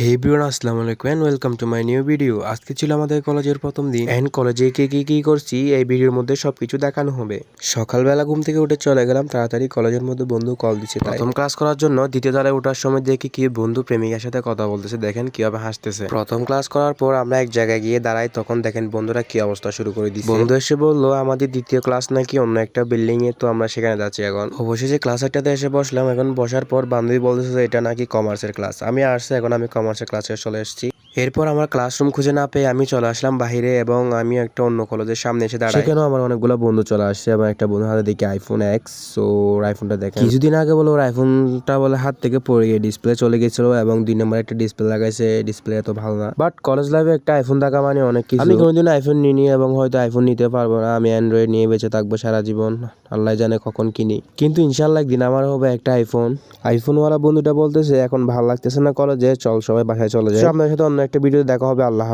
হে বিউন আসসালামু আলাইকুম and welcome to my new video আজকে ছিল আমাদের কলেজের প্রথম দিন। এন্ড কলেজে কে কি কি করছি? এই ভিডিওর মধ্যে সবকিছু দেখানো হবে। সকালবেলা ঘুম থেকে উঠে চলে গেলাম তাড়াতাড়ি কলেজের মধ্যে বন্ধু কল দিচ্ছে তাই। প্রথম ক্লাস করার জন্য দ্বিতীয় তলায় ওঠার সময় দেখি কি বন্ধু প্রেমিকার সাথে কথা বলতেছে দেখেন কীভাবে হাসতেছে। প্রথম ক্লাস করার পর আমরা এক জায়গায় গিয়ে দাঁড়াই তখন দেখেন বন্ধুরা কি অবস্থা শুরু করে দিচ্ছে বন্ধু এসে বলল আমাদের দ্বিতীয় ক্লাস নাকি অন্য একটা বিল্ডিং এ তো আমরা সেখানে যাচ্ছি এখন। অবশেষে ক্লাস একটাতে এসে বসলাম এখন বসার পর বান্ধবী বলতেছে এটা নাকি কমার্সের ক্লাস আমি আসছি এখন আমি কমার্সের ক্লাসে চলে এসেছি। এরপর আমার ক্লাসরুম খুঁজে না পেয়ে আমি চলে আসলাম বাইরে এবং আমি একটা অন্য কলেজের সামনে এসে দাঁড়াই। সেখানেও আমার অনেকগুলো বন্ধু চলে আসছে এবং একটা বন্ধু হাতে দেখি আইফোন এক্স সো ওর আইফোনটা দেখে কিছুদিন আগে বলে ওর আইফোনটা বলে হাত থেকে পড়ে গিয়ে ডিসপ্লে চলে গেছিল এবং দুই নম্বর একটা ডিসপ্লে লাগাইছে ডিসপ্লে এত ভালো না। বাট কলেজ লাইফে একটা আইফোন থাকা মানে অনেক কিছু। আমি কোনোদিন আইফোন নিইনি এবং হয়তো আইফোন নিতে পারব না। আমি অ্যান্ড্রয়েড নিয়ে বেঁচে থাকব সারা জীবন। আল্লাহ জানে কখন কিনি। কিন্তু ইনশাল্লাহ একদিন আমার হবে একটা আইফোন আইফোনওয়ালা বন্ধুটা বলতেছে এখন ভালো লাগতেছে না কলেজে চল সবাই বাসায় চলে যায় আপনার সাথে অন্য একটা ভিডিও দেখা হবে। আল্লাহ